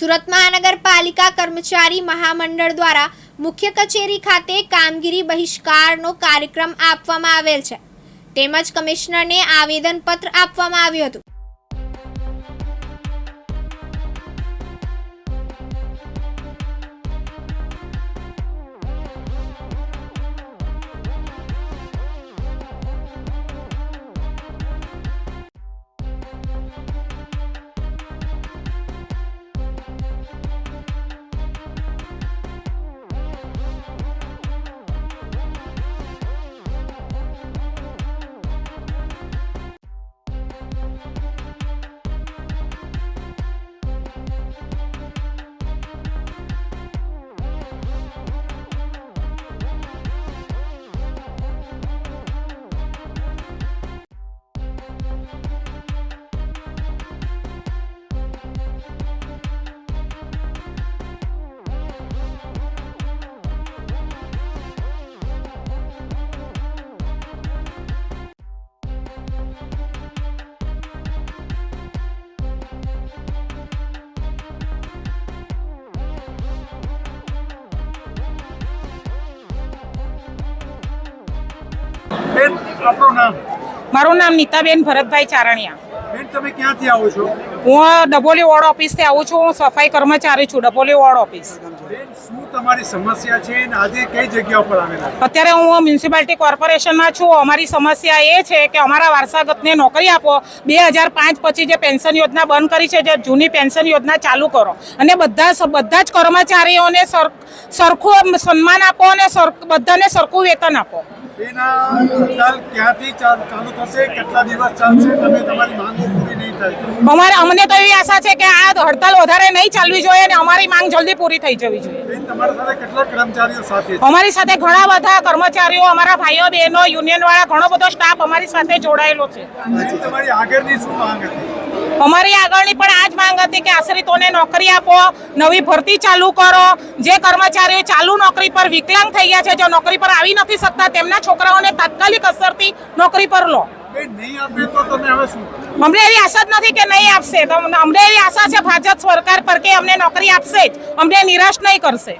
સુરત મહાનગરપાલિકા કર્મચારી મહામંડળ દ્વારા મુખ્ય કચેરી ખાતે કામગીરી બહિષ્કારનો કાર્યક્રમ આપવામાં આવેલ છે. તેમજ કમિશનરને આવેદનપત્ર આપવામાં આવ્યું હતું. મારું નામ નીતાબેન ભરતભાઈ ચારણિયા. તમે ક્યાંથી આવો છો? હું ડબોલી વોર્ડ ઓફિસથી આવું છું. હું સફાઈ કર્મચારી છું ડબોલી વોર્ડ ઓફિસ. શું તમારી સમસ્યા છે અને આજે કઈ જગ્યા ઉપર આવેલા અત્યારે હું મ્યુનિસિપાલિટી કોર્પોરેશનમાં છું. અમારી સમસ્યા એ છે કે અમારા વારસાગતને નોકરી આપો. બે હજાર પાંચ પછી જે પેન્શન યોજના બંધ કરી છે જે જૂની પેન્શન યોજના ચાલુ કરો. અને બધા બધા જ કર્મચારીઓને સર સરખું સન્માન આપો અને બધાને સરખું વેતન આપો. આ હડતાલ ક્યાંથી ચાલુ થશે કેટલા દિવસ ચાલશે તમે તમારી માંગો પૂરી નહીં થાય. અમારે અમને તો એવી આશા છે કે આ હડતાલ વધારે નહીં ચાલવી જોઈએ અને અમારી માંગ જલ્દી પૂરી થઈ જવી જોઈએ. તમારા સાથે કેટલા કર્મચારીઓ સાથે અમારી સાથે ઘણા બધા કર્મચારીઓ અમારા ભાઈઓ બહેનો યુનિયન વાળા ઘણો બધો સ્ટાફ અમારી સાથે જોડાયેલો છે. તમારી આગળની શું માંગ હતી? અમારી આગળની પણ આ જ માંગ હતી કે આશ્રિતોને નોકરી આપો નવી ભરતી ચાલુ કરો. જે કર્મચારીઓ ચાલુ નોકરી પર વિકલાંગ થઈ ગયા છે જે નોકરી પર આવી નથી શકતા તેમના છોકરાઓને તાત્કાલિક અસરથી નોકરી પર લો? અમને એવી આશા જ નથી કે નહીં આપશે. અમને એવી આશા છે ભાજપ સરકાર પર કે અમને નોકરી આપશે જ. અમને નિરાશ નહીં કરશે.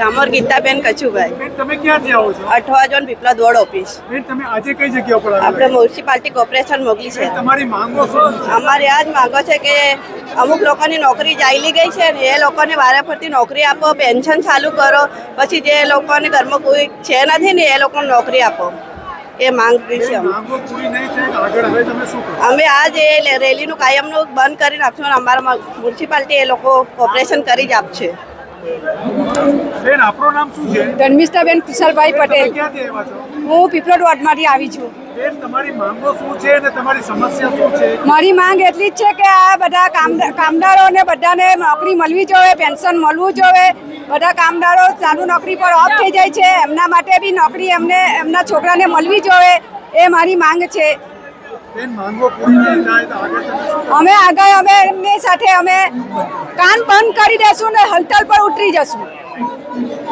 ઠામર ગીતાબેન કચુભાઈ. તમે ક્યાંથી આવો છો? અઠવા જોન પીપલા દોડ ઓફિસ. તમે આજે કઈ જગ્યા ઉપર આપણે મ્યુનિસિપાલિટી કોર્પોરેશન મોકલી છે. તમારી માંગો શું અમારે આ જ માંગો છે કે અમુક લોકોની નોકરી ચાલી ગઈ છે ને એ લોકોને વારે ફરતી નોકરી આપો પેન્શન ચાલુ કરો પછી જે લોકોને ઘરમાં કોઈ છે નથી ને એ લોકોને નોકરી આપો. એ માંગ છે અમે. આજ લે- રેલીનું કાયમનું બંધ કરી નાખશું અને અમારા મ્યુનિસિપાલિટી એ લોકો કોપરેશન કરી જ આપશે. બેન આપણું નામ શું છે? ધર્મિષ્ઠાબેન કુશલભાઈ પટેલ. હું પીપલોડ વોર્ડમાંથી આવી છું. બેન તમારી માંગો શું છે અને તમારી સમસ્યા શું છે? મારી માંગ એટલી જ છે કે આ બધા કામદાર કામદારોને બધાને નોકરી મળવી જોઈએ પેન્શન મળવું જોઈએ. બધા કામદારો ચાલુ નોકરી પર ઓફ થઈ જાય છે. એમના માટે બી નોકરી એમને એમના છોકરાને મળવી જોઈએ. એ મારી માંગ છે. અમે આગળ અમે એમની સાથે અમે કાન બંધ કરી દેશું ને હલચલ પર ઉતરી જશું.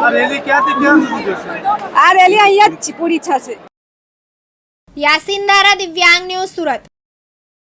આ રેલી ક્યાંથી ક્યાં સુધી જશે? આ રેલી અહીંયા જ પૂરી થશે. યાસીન દારા દિવ્યાંગ ન્યૂઝ સુરત.